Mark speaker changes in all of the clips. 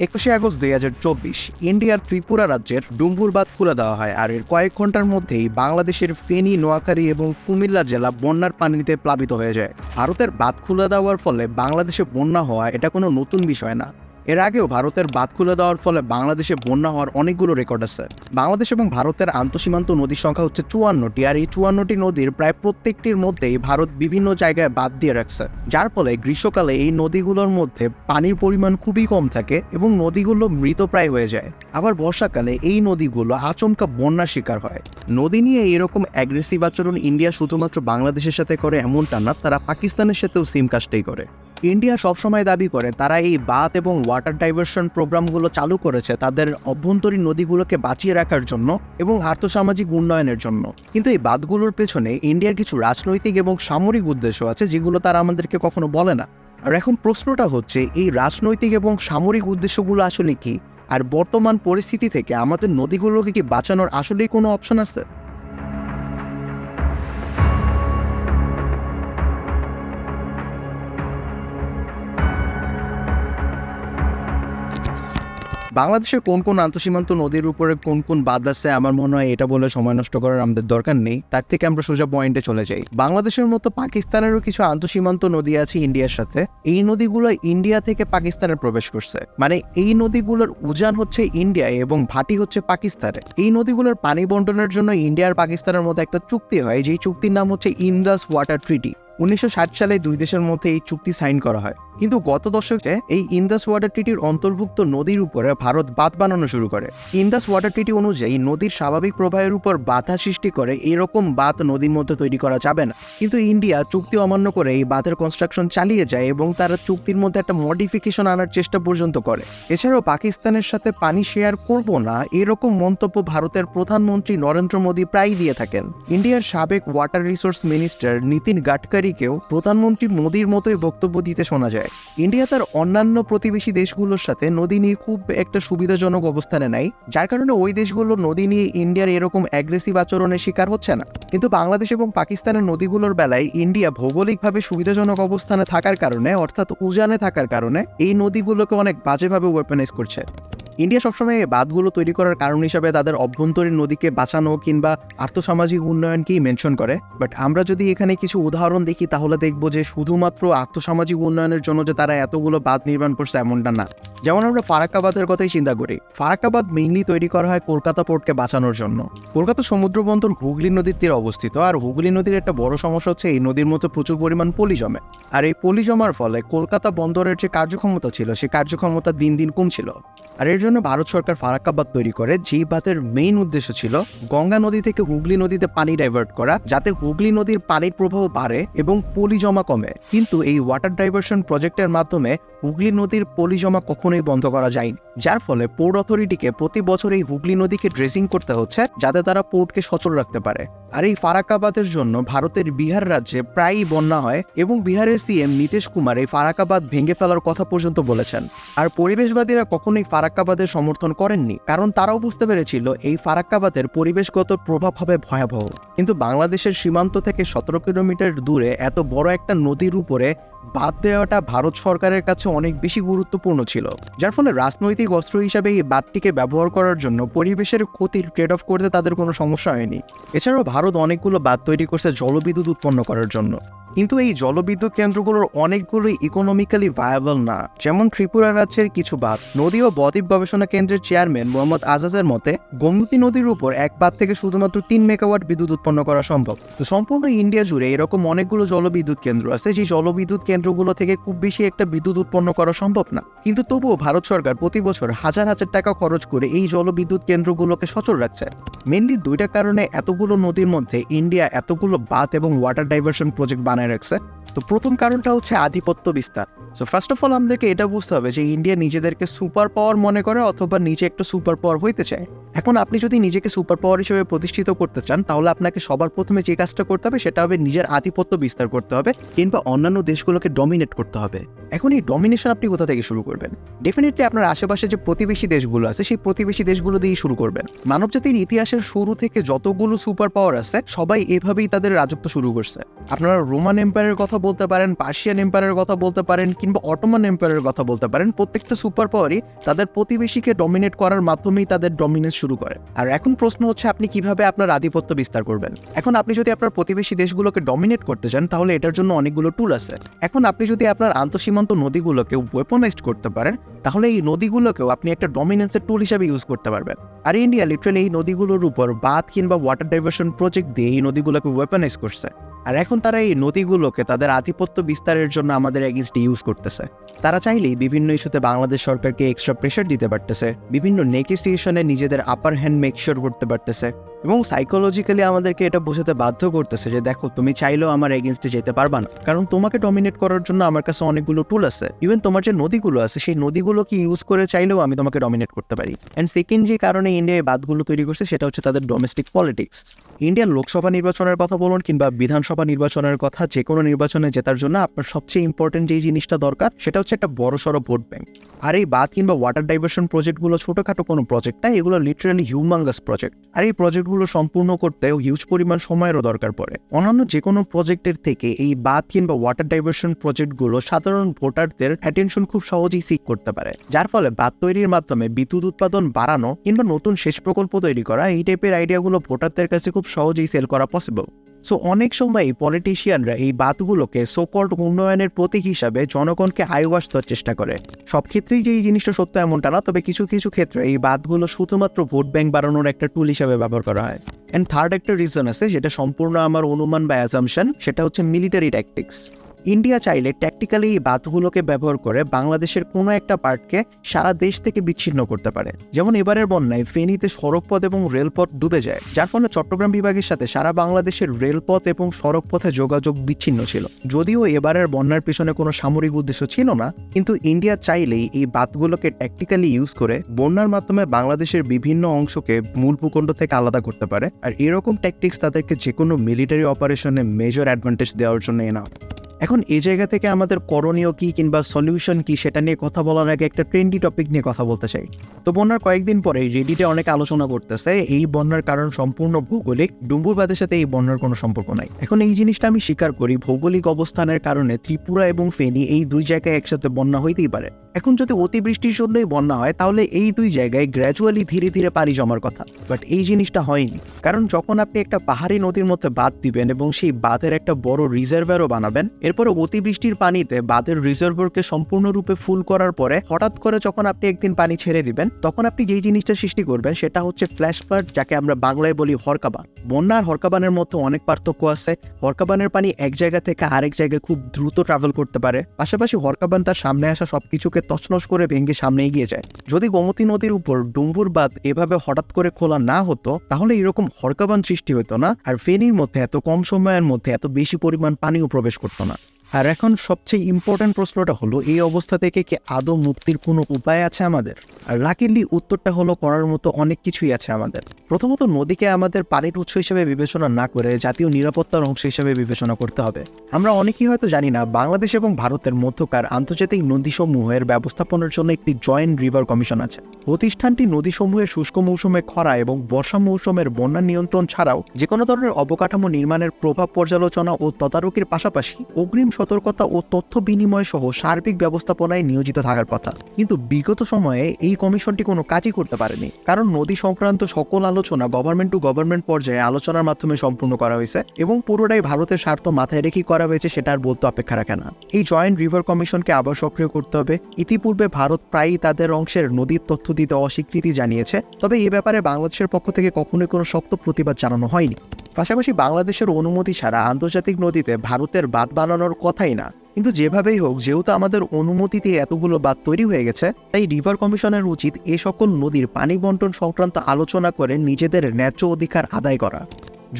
Speaker 1: একুশে আগস্ট দুই হাজার চব্বিশ ইন্ডিয়ার ত্রিপুরা রাজ্যের ডুম্বুর বাঁধ খুলে দেওয়া হয় আর এর কয়েক ঘণ্টার মধ্যেই বাংলাদেশের ফেনী, নোয়াখালী এবং কুমিল্লা জেলা বন্যার পানিতে প্লাবিত হয়ে যায়। ভারতের বাদ খুলে দেওয়ার ফলে বাংলাদেশে বন্যা হওয়া এটা কোনো নতুন বিষয় না। এর আগেও ভারতের বাঁধ খুলে দেওয়ার ফলে বাংলাদেশে বন্যা হওয়ার অনেকগুলো রেকর্ড আছে। বাংলাদেশ এবং ভারতের আন্তঃসীমান্ত নদীর সংখ্যা হচ্ছে চুয়ান্নটি, আর এই চুয়ান্নটি নদীর প্রায় প্রত্যেকটির মধ্যেই ভারত বিভিন্ন জায়গায় বাদ দিয়ে রাখছে। যার ফলে গ্রীষ্মকালে এই নদীগুলোর মধ্যে পানির পরিমাণ খুবই কম থাকে এবং নদীগুলো মৃতপ্রায় হয়ে যায়। আবার বর্ষাকালে এই নদীগুলো আচমকা বন্যার শিকার হয়। নদী নিয়ে এরকম অ্যাগ্রেসিভ আচরণ ইন্ডিয়া শুধুমাত্র বাংলাদেশের সাথে করে এমনটা না, তারা পাকিস্তানের সাথেও সিম কাজটাই করে। ইন্ডিয়া সবসময় দাবি করে, তারা এই বাত এবং ওয়াটার ডাইভারশন প্রোগ্রামগুলো চালু করেছে তাদের অভ্যন্তরীণ নদীগুলোকে বাঁচিয়ে রাখার জন্য এবং আর্থসামাজিক উন্নয়নের জন্য। কিন্তু এই বাঁধগুলোর পেছনে ইন্ডিয়ার কিছু রাজনৈতিক এবং সামরিক উদ্দেশ্য আছে যেগুলো তারা আমাদেরকে কখনো বলে না। আর এখন প্রশ্নটা হচ্ছে, এই রাজনৈতিক এবং সামরিক উদ্দেশ্যগুলো আসলে কি? আর বর্তমান পরিস্থিতি থেকে আমাদের নদীগুলোকে কি বাঁচানোর আসলেই কোনো অপশন আছে? বাংলাদেশের কোন কোন আন্তঃসীমান্ত নদীর উপরে কোন কোন বাদ আছে, আমার মনে হয় এটা বলে সময় নষ্ট করার আমাদের দরকার নেই। তার থেকে আমরা সোজা পয়েন্টে চলে যাই। বাংলাদেশের মতো পাকিস্তানেরও কিছু আন্তঃসীমান্ত নদী আছে ইন্ডিয়ার সাথে। এই নদীগুলো ইন্ডিয়া থেকে পাকিস্তানে প্রবেশ করছে। মানে এই নদীগুলোর উজান হচ্ছে ইন্ডিয়ায় এবং ভাটি হচ্ছে পাকিস্তানে। এই নদীগুলোর পানি বন্টনের জন্য ইন্ডিয়া আর পাকিস্তানের মধ্যে একটা চুক্তি হয়। যেই চুক্তির নাম হচ্ছে ইন্দাস ওয়াটার ট্রিটি। উনিশশো ষাট সালে দুই দেশের মধ্যে এই চুক্তি সাইন করা হয়। কিন্তু গত দশকে এই ইন্দাস ওয়াটার ট্রিটির অন্তর্ভুক্ত নদীর উপরে ভারত বাঁধ বানানো শুরু করে। ইন্দাস ওয়াটার ট্রিটি অনুযায়ী নদীর স্বাভাবিক প্রবাহের উপর বাধা সৃষ্টি করে এরকম বাঁধ নদীর মধ্যে তৈরি করা যাবে না। কিন্তু ইন্ডিয়া চুক্তি অমান্য করে এই বাঁধের কনস্ট্রাকশন চালিয়ে যায় এবং তারা চুক্তির মধ্যে একটা মডিফিকেশন আনার চেষ্টা পর্যন্ত করে। এছাড়াও পাকিস্তানের সাথে পানি শেয়ার করব না এরকম মন্তব্য ভারতের প্রধানমন্ত্রী নরেন্দ্র মোদী প্রায় দিয়ে থাকেন। ইন্ডিয়ার সাবেক ওয়াটার রিসোর্স মিনিস্টার নীতিন গাডকারিকেও প্রধানমন্ত্রী মোদীর মতোই বক্তব্য দিতে শোনা যায়। ইন্ডিয়া তার অন্যান্য প্রতিবেশী দেশগুলোর সাথে নদী নিয়ে খুব একটা সুবিধাজনক অবস্থানে নাই, যার কারণে ওই দেশগুলো নদী নিয়ে ইন্ডিয়ার এরকম অ্যাগ্রেসিভ আচরণের শিকার হচ্ছে না। কিন্তু বাংলাদেশ এবং পাকিস্তানের নদীগুলোর বেলায় ইন্ডিয়া ভৌগোলিকভাবে সুবিধাজনক অবস্থানে থাকার কারণে, অর্থাৎ উজানে থাকার কারণে, এই নদীগুলোকে অনেক বাজেভাবে ওয়েপেনাইজ করছে। ইন্ডিয়া সবসময় বাঁধগুলো তৈরি করার কারণ হিসাবে তাদের অভ্যন্তরীণ নদীকে বাঁচানো কিংবা আর্থসামাজিক উন্নয়নকেই মেনশন করে। বাট আমরা যদি এখানে কিছু উদাহরণ দেখি, তাহলে দেখব যে শুধুমাত্র আর্থসামাজিক উন্নয়নের জন্য যে তারা এতগুলো বাঁধ নির্মাণ করছে, এমনটা না। যেমন আমরা ফারাক্কাবাদের কথাই চিন্তা করি। ফারাক্কাবাদ মেইনলি তৈরি করা হয় কলকাতা পোর্টকে বাঁচানোর জন্য। কলকাতা সমুদ্র বন্দর হুগলি নদীর তীরে অবস্থিত, আর হুগলি নদীর একটা বড় সমস্যা হচ্ছে এই নদীর মধ্যে প্রচুর পরিমাণ পলি জমে। আর এই পলি জমার ফলে কলকাতা বন্দরের যে কার্যক্ষমতা ছিল, সেই কার্যক্ষমতা দিন দিন কমছিল। আর এর জন্য ভারত সরকার ফারাক্কাবাদ তৈরি করে, যেই বাঁধের মেইন উদ্দেশ্য ছিল গঙ্গা নদী থেকে হুগলি নদীতে পানি ডাইভার্ট করা, যাতে হুগলি নদীর পানির প্রবাহ বাড়ে এবং পলি জমা কমে। কিন্তু এই ওয়াটার ডাইভার্সন প্রজেক্টের মাধ্যমে হুগলি নদীর পলি জমা কখনোই বন্ধ করা যায়নি। যার ফলে পোর্ট অথরিটিকে প্রতি বছর এই হুগলি নদীকে ড্রেসিং করতে হচ্ছে, যাতে তারা পোর্টকে সচল রাখতে পারে। আর এই ফারাক্কাবাদের জন্য ভারতের বিহার রাজ্যে প্রায়ই বন্যা হয় এবং বিহারের সিএম নীতিশ কুমার এই ফারাক্কাবাদ ভেঙে ফেলার কথা পর্যন্ত বলেছেন। আর পরিবেশবাদীরা কখনোই ফারাক্কাবাদের সমর্থন করেননি, কারণ তারাও বুঝতে পেরেছিল এই ফারাক্কাবাদের পরিবেশগত প্রভাব হবে ভয়াবহ। কিন্তু বাংলাদেশের সীমান্ত থেকে সতেরো কিলোমিটার দূরে এত বড় একটা নদীর উপরে বাদ দেওয়াটা ভারত সরকারের কাছে অনেক বেশি গুরুত্বপূর্ণ ছিল, যার ফলে রাজনৈতিক অস্ত্র হিসাবে এই বাঁধটিকে ব্যবহার করার জন্য পরিবেশের ক্ষতির ট্রেড অফ করতে তাদের কোনো সমস্যা হয়নি। এছাড়াও ভারত অনেকগুলো বাঁধ তৈরি করছে জলবিদ্যুৎ উৎপন্ন করার জন্য। কিন্তু এই জলবিদ্যুৎ কেন্দ্রগুলোর অনেকগুলোই ইকোনমিক্যালি ভায়াবল না। যেমন ত্রিপুরা রাজ্যের কিছু বাঁধ। নদী ও বদ্বীপ গবেষণা কেন্দ্রের চেয়ারম্যান মোহাম্মদ আজাজের মতে, গোমতী নদীর উপর এক বাঁধ থেকে শুধুমাত্র তিন মেগাওয়াট বিদ্যুৎ উৎপন্ন করা সম্ভব। তো সম্পূর্ণ ইন্ডিয়া জুড়ে এরকম অনেকগুলো জলবিদ্যুৎ কেন্দ্র আছে, যে জলবিদ্যুৎ কেন্দ্রগুলো থেকে খুব বেশি একটা বিদ্যুৎ উৎপন্ন করা সম্ভব না। কিন্তু তবুও ভারত সরকার প্রতি বছর হাজার হাজার টাকা খরচ করে এই জলবিদ্যুৎ কেন্দ্রগুলোকে সচল রাখছে। মেনলি দুইটা কারণে এতগুলো নদীর মধ্যে ইন্ডিয়া এতগুলো বাঁধ এবং ওয়াটার ডাইভারশন প্রজেক্ট বানায় রাখছে তো প্রথম কারণটা হচ্ছে আধিপত্য বিস্তার। সো ফার্স্ট অফ অল আমাদেরকে এটা বুঝতে হবে যে ইন্ডিয়া নিজেদেরকে সুপার পাওয়ার মনে করে অথবা নিজে একটা সুপার পাওয়ার হইতে চায়। এখন আপনি যদি নিজেকে সুপার পাওয়ার হিসেবে প্রতিষ্ঠিত করতে চান, তাহলে আপনাকে সবার প্রথমে যে কাজটা করতে হবে, সেটা হবে নিজের আধিপত্য বিস্তার করতে হবে কিংবা অন্যান্য দেশগুলোকে ডমিনেট করতে হবে। এখন এই ডমিনেশন আপনি কোথা থেকে শুরু করবেন? ডেফিনেটলি আপনার আশেপাশে যে প্রতিবেশী দেশগুলো আছে, সেই প্রতিবেশী দেশগুলো দিয়েই শুরু করবেন। মানবজাতির ইতিহাসের শুরু থেকে যতগুলো সুপার পাওয়ার আছে, সবাই এভাবেই তাদের রাজত্ব শুরু করছে। আপনারা রোমান এম্পায়ারের কথা বলতে পারেন পার্সিয়ান এম্পায়ারের কথা বলতে পারেন, কিংবা অটোমান এম্পায়ারের কথা বলতে পারেন, প্রত্যেকটা সুপার পাওয়ারই তাদের প্রতিবেশীকে ডমিনেট করার মাধ্যমেই তাদের ডমিনেন্স শুরু করে। আর এখন প্রশ্ন হচ্ছে, আপনি কীভাবে আপনার আধিপত্য বিস্তার করবেন? এখন আপনি যদি আপনার প্রতিবেশী দেশগুলোকে ডমিনেট করতে চান, তাহলে এটার জন্য অনেকগুলো টুল আছে। এখন আপনি যদি আপনার আন্তঃসীমান্ত নদীগুলোকে ওয়েপনাইজড করতে পারেন, তাহলে এই নদীগুলোকেও আপনি একটা ডমিনেন্সের টুল হিসাবে ইউজ করতে পারবেন। আর ইন্ডিয়া লিটারালি এই নদীগুলোর উপর বাঁধ কিংবা ওয়াটার ডাইভার্সন প্রজেক্ট দিয়ে এই নদীগুলোকে ওয়েপনাইজ করছে। আর এখন তারা এই নদীগুলোকে তাদের আধিপত্য বিস্তারের জন্য আমাদের এগেনস্ট ইউজ করতেছে। তারা চাইলেই বিভিন্ন ইস্যুতে বাংলাদেশ সরকারকে এক্সট্রা প্রেশার দিতে পারতেছে, বিভিন্ন নেগোসিয়েশনে নিজেদের আপার হ্যান্ড মেকশোর করতে পারতেছে। এবং সাইকোলজিক্যালি আমাদেরকে এটা বোঝাতে বাধ্য করতেছে যে দেখো, তুমি চাইলেও আমার এগেনস্টে যেতে পারবা না। কারণ তোমাকে ডমিনেট করার জন্য আমার কাছে অনেকগুলো টুল আছে। ইভেন তোমার যে নদীগুলো আছে, সেই নদীগুলোকে ইউজ করে চাইলেও আমি তোমাকে ডমিনেট করতে পারি। অ্যান্ড সেকেন্ড যে কারণে ইন্ডিয়া এই বাদগুলো তৈরি করছে, সেটা হচ্ছে তাদের ডোমেস্টিক পলিটিক্স ইন্ডিয়ার লোকসভা নির্বাচনের কথা বলুন কিংবা বিধানসভা নির্বাচনের কথা, যে কোনো নির্বাচনে জেতার জন্য আপনার সবচেয়ে ইম্পর্টেন্ট যেই জিনিসটা দরকার, সেটা হচ্ছে একটা বড় সড়ো ভোট ব্যাংক আর এই বাদ কিংবা ওয়াটার ডাইভার্সন প্রজেক্টগুলো ছোটোখাটো কোনো প্রজেক্ট না, এগুলো লিটারালি হিউমাঙ্গাস প্রজেক্ট আর এই প্রজেক্টগুলো সম্পূর্ণ করতে হিউজ পরিমাণ সময়েরও দরকার পড়ে। অন্যান্য যে কোনো প্রজেক্টের থেকে এই বাথ কিংবা ওয়াটার ডাইভার্সন প্রজেক্টগুলো সাধারণ ভোটারদের অ্যাটেনশন খুব সহজেই সিক করতে পারে। যার ফলে বাদ তৈরির মাধ্যমে বিদ্যুৎ উৎপাদন বাড়ানো কিংবা নতুন শেষ প্রকল্প তৈরি করা, এই টাইপের আইডিয়াগুলো ভোটারদের কাছে খুব সহজেই সেল করা পসিবল সো অনেক সময় পলিটিশিয়ানরা এই বাতগুলোকে সোকল্ড উন্নয়নের প্রতীক হিসাবে জনগণকে আয়ুবাস দেওয়ার চেষ্টা করে। সব ক্ষেত্রেই যে এই জিনিসটা সত্য এমনটা না, তবে কিছু কিছু ক্ষেত্রে এই বাতগুলো শুধুমাত্র ভোট ব্যাংক বাড়ানোর একটা টুল হিসাবে ব্যবহার করা হয়। অ্যান্ড থার্ড একটা রিজন আছে, যেটা সম্পূর্ণ আমার অনুমান বা অ্যাজামশন সেটা হচ্ছে মিলিটারি ট্যাকটিক্স ইন্ডিয়া চাইলে ট্যাকটিক্যালি এই বাতগুলোকে ব্যবহার করে বাংলাদেশের কোনো একটা পার্টকে সারা দেশ থেকে বিচ্ছিন্ন করতে পারে। যেমন এবারের বন্যায় ফেনীতে সড়কপথ এবং রেলপথ ডুবে যায়, যার ফলে চট্টগ্রাম বিভাগের সাথে সারা বাংলাদেশের রেলপথ এবং সড়কপথে যোগাযোগ বিচ্ছিন্ন ছিল। যদিও এবারের বন্যার পিছনে কোনো সামরিক উদ্দেশ্য ছিল না, কিন্তু ইন্ডিয়া চাইলেই এই বাতগুলোকে ট্যাকটিক্যালি ইউজ করে বন্যার মাধ্যমে বাংলাদেশের বিভিন্ন অংশকে মূল ভূখণ্ড থেকে আলাদা করতে পারে, আর এরকম ট্যাকটিক্স তাদেরকে যে কোনো মিলিটারি অপারেশনে মেজর অ্যাডভান্টেজ দেওয়ার জন্য এনা এখন এই জায়গা থেকে আমাদের করণীয় কি কিংবা সলিউশন কি সেটা নিয়ে কথা বলার আগে একটা ট্রেন্ডি টপিক নিয়ে কথা বলতে চাই। তো বন্যার কয়েকদিন পরে রেডিটে অনেক আলোচনা করতেছে, এই বন্যার কারণ সম্পূর্ণ ভৌগোলিক, ডুম্বুরবাদের সাথে এই বন্যার কোনো সম্পর্ক নাই। এখন এই জিনিসটা আমি স্বীকার করি, ভৌগোলিক অবস্থানের কারণে ত্রিপুরা এবং ফেনী এই দুই জায়গায় একসাথে বন্যা হইতেই পারে। এখন যদি অতিবৃষ্টির জন্যই বন্যা হয়, তাহলে এই দুই জায়গায় গ্র্যাজুয়ালি ধীরে ধীরে পানি জমার কথা। বাট এই জিনিসটা হয়নি। কারণ যখন আপনি একটা পাহাড়ি নদীর মধ্যে বাঁধ দিবেন এবং সেই বাঁধের একটা বড় রিজার্ভারও বানাবেন, এরপরে অতিবৃষ্টির পানিতে বাঁধের রিজার্ভারকে সম্পূর্ণরূপে ফুল করার পরে, হঠাৎ করে যখন আপনি একদিন পানি ছেড়ে দিবেন, তখন আপনি যেই জিনিসটা সৃষ্টি করবেন, সেটা হচ্ছে ফ্ল্যাশ ফ্লাড যাকে আমরা বাংলায় বলি হরকাবান। বন্যা আর হরকাবানের মধ্যে অনেক পার্থক্য আছে। হরকাবানের পানি এক জায়গা থেকে আরেক জায়গায় খুব দ্রুত ট্রাভেল করতে পারে। পাশাপাশি হরকাবান তার সামনে আসা সবকিছুকে তছনছ করে ভেঙে সামনে এগিয়ে যায়। যদি গোমতী নদীর উপর ডুম্বুর বাঁধ এভাবে হঠাৎ করে খোলা না হতো, তাহলে এরকম হরকাবান সৃষ্টি হতো না, আর ফেনীর মধ্যে এত কম সময়ের মধ্যে এত বেশি পরিমাণ পানিও প্রবেশ করতো না। আর এখন সবচেয়ে ইম্পর্ট্যান্ট প্রশ্নটা হলো, এই অবস্থা থেকে কি আদৌ মুক্তির কোনো উপায় আছে আমাদের? আর লাকিলি উত্তরটা হলো, করার মতো অনেক কিছুই আছে আমাদের। প্রথমত, নদীকে আমাদের পানির উৎস হিসেবে বিবেচনা না করে জাতীয় নিরাপত্তার অংশ হিসেবে বিবেচনা করতে হবে। আমরা অনেকেই হয়তো জানি না, বাংলাদেশ এবং ভারতের মধ্যকার আন্তর্জাতিক নদীসমূহের ব্যবস্থাপনার জন্য একটি জয়েন্ট রিভার কমিশন আছে। প্রতিষ্ঠানটি নদীসমূহের শুষ্ক মৌসুমে খরা এবং বর্ষা মৌসুমের বন্যা নিয়ন্ত্রণ ছাড়াও যে কোনো ধরনের অবকাঠামো নির্মাণের প্রভাব পর্যালোচনা ও তদারকির পাশাপাশি অগ্রিম সতর্কতা ও তথ্য বিনিময় সহ সার্বিক ব্যবস্থাপনায় নিয়োজিত থাকার কথা। কিন্তু বিগত সময়ে এই কমিশনটি কোনো কাজই করতে পারেনি। কারণ নদী সংক্রান্ত সকল আলোচনা গভর্নমেন্ট টু গভর্নমেন্ট পর্যায়ে আলোচনার মাধ্যমে সম্পূর্ণ করা হয়েছে এবং পুরোটাই ভারতের স্বার্থ মাথায় রেখেই করা হয়েছে সেটা আর বলতে অপেক্ষা রাখে না। এই জয়েন্ট রিভার কমিশনকে আবার সক্রিয় করতে হবে। ইতিপূর্বে ভারত প্রায়ই তাদের অংশের নদীর তথ্য দিতে অস্বীকৃতি জানিয়েছে। তবে এ ব্যাপারে বাংলাদেশের পক্ষ থেকে কখনোই কোনো শক্ত প্রতিবাদ জানানো হয়নি। পাশাপাশি বাংলাদেশের অনুমতি ছাড়া আন্তর্জাতিক নদীতে ভারতের বাঁধ বানানোর কথাই না। কিন্তু যেভাবেই হোক, যেহেতু আমাদের অনুমতিতে এতগুলো বাঁধ তৈরি হয়ে গেছে, তাই রিভার কমিশনের উচিত এ সকল নদীর পানি বন্টন সংক্রান্ত আলোচনা করে নিজেদের ন্যায্য অধিকার আদায় করা।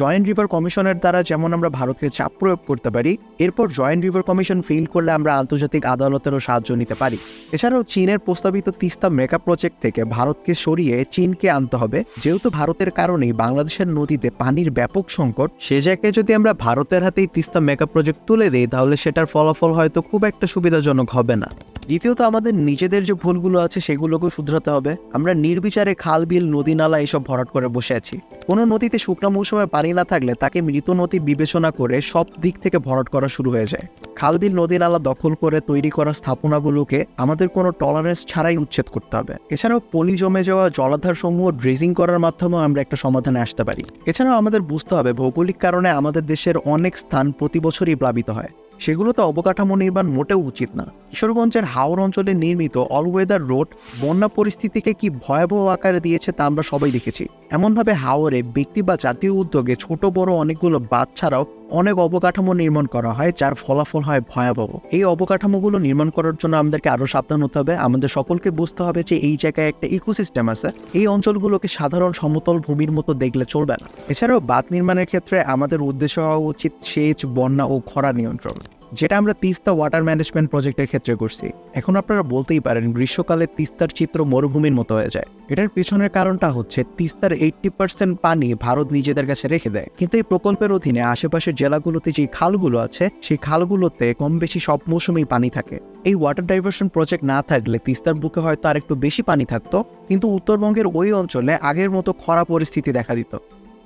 Speaker 1: জয়েন্ট রিভার কমিশনের দ্বারা যেমন আমরা ভারতকে চাপ প্রয়োগ করতে পারি, এরপর জয়েন্ট রিভার কমিশন ফেল করলে আমরা আন্তর্জাতিক আদালতেরও সাহায্য নিতে পারি। এছাড়াও চীনের প্রস্তাবিত তিস্তা মেকা প্রজেক্ট থেকে ভারতকে সরিয়ে চীনকে আনতে হবে। যেহেতু ভারতের কারণেই বাংলাদেশের নদীতে পানির ব্যাপক সংকট, সে জায়গায় যদি আমরা ভারতের হাতেই তিস্তা মেকা প্রজেক্ট তুলে দিই, তাহলে সেটার ফলাফল হয়তো খুব একটা সুবিধাজনক হবে না। দ্বিতীয়ত আমাদের নিজেদের যে ভুলগুলো আছে সেগুলোকেও শুধরাতে হবে। আমরা নির্বিচারে খাল, বিল, নদী, নালা এসব ভরাট করে বসে আছি। কোনো নদীতে শুকনো মৌসুমে পানি না থাকলে তাকে মৃত নদী বিবেচনা করে সব দিক থেকে ভরাট করা শুরু হয়ে যায়। খাল, বিল, নদী, নালা দখল করে তৈরি করা স্থাপনাগুলোকে আমাদের কোনো টলারেন্স ছাড়াই উচ্ছেদ করতে হবে। এছাড়াও পলি জমে যাওয়া জলাধার সমূহ ড্রেজিং করার মাধ্যমেও আমরা একটা সমাধানে আসতে পারি। এছাড়াও আমাদের বুঝতে হবে ভৌগোলিক কারণে আমাদের দেশের অনেক স্থান প্রতি বছরই প্লাবিত হয়। সেগুলোতে অবকাঠামো নির্মাণ মোটেও উচিত না। কিশোরগঞ্জের হাওর অঞ্চলে নির্মিত অলওয়েদার রোড বন্যা পরিস্থিতিকে কি ভয়াবহ আকারে দিয়েছে তা আমরা সবাই দেখেছি। এমনভাবে হাওরে ব্যক্তি বা জাতীয় উদ্যোগে ছোট, বড় অনেকগুলো বাঁধ ছাড়াও অনেক অবকাঠামো নির্মাণ করা হয়, যার ফলাফল হয় ভয়াবহ। এই অবকাঠামোগুলো নির্মাণ করার জন্য আমাদেরকে আরও সাবধান হতে হবে। আমাদের সকলকে বুঝতে হবে যে এই জায়গায় একটা ইকোসিস্টেম আছে। এই অঞ্চলগুলোকে সাধারণ সমতল ভূমির মতো দেখলে চলবে না। এছাড়াও বাঁধ নির্মাণের ক্ষেত্রে আমাদের উদ্দেশ্য হওয়া উচিত সেচ, বন্যা ও খরা নিয়ন্ত্রণ। যেটা আমরা তিস্তা ওয়াটার ম্যানেজমেন্ট প্রজেক্টের ক্ষেত্রে করছি। এখন আপনারা বলতেই পারেন, গ্রীষ্মকালে তিস্তার চিত্র মরুভূমির মতো হয়ে যায়। এটার পেছনের কারণটা হচ্ছে তিস্তার এইট্টি পার্সেন্ট পানি ভারত নিজেদের কাছে রেখে দেয়। কিন্তু এই প্রকল্পের অধীনে আশেপাশের জেলাগুলোতে যে খালগুলো আছে, সেই খালগুলোতে কম বেশি সব মৌসুমেই পানি থাকে। এই ওয়াটার ডাইভার্সন প্রজেক্ট না থাকলে তিস্তার বুকে হয়তো আর একটু বেশি পানি থাকতো, কিন্তু উত্তরবঙ্গের ওই অঞ্চলে আগের মতো খরা পরিস্থিতি দেখা দিত।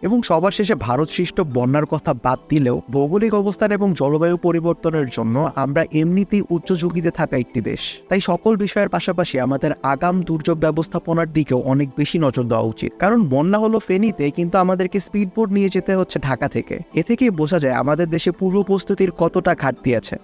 Speaker 1: এবং সবার শেষে ভারত সৃষ্ট বন্যার কথা বাদ দিলেও ভৌগোলিক অবস্থান এবং জলবায়ু পরিবর্তনের জন্য আমরা এমনিতেই উচ্চ ঝুঁকিতে থাকা একটি দেশ। তাই সকল বিষয়ের পাশাপাশি আমাদের আগাম দুর্যোগ ব্যবস্থাপনার দিকেও অনেক বেশি নজর দেওয়া উচিত। কারণ বন্যা হলো ফেনীতে, কিন্তু আমাদেরকে স্পিডবোট নিয়ে যেতে হচ্ছে ঢাকা থেকে। এ থেকেই বোঝা যায় আমাদের দেশে পূর্ব প্রস্তুতির কতটা ঘাটতি আছে।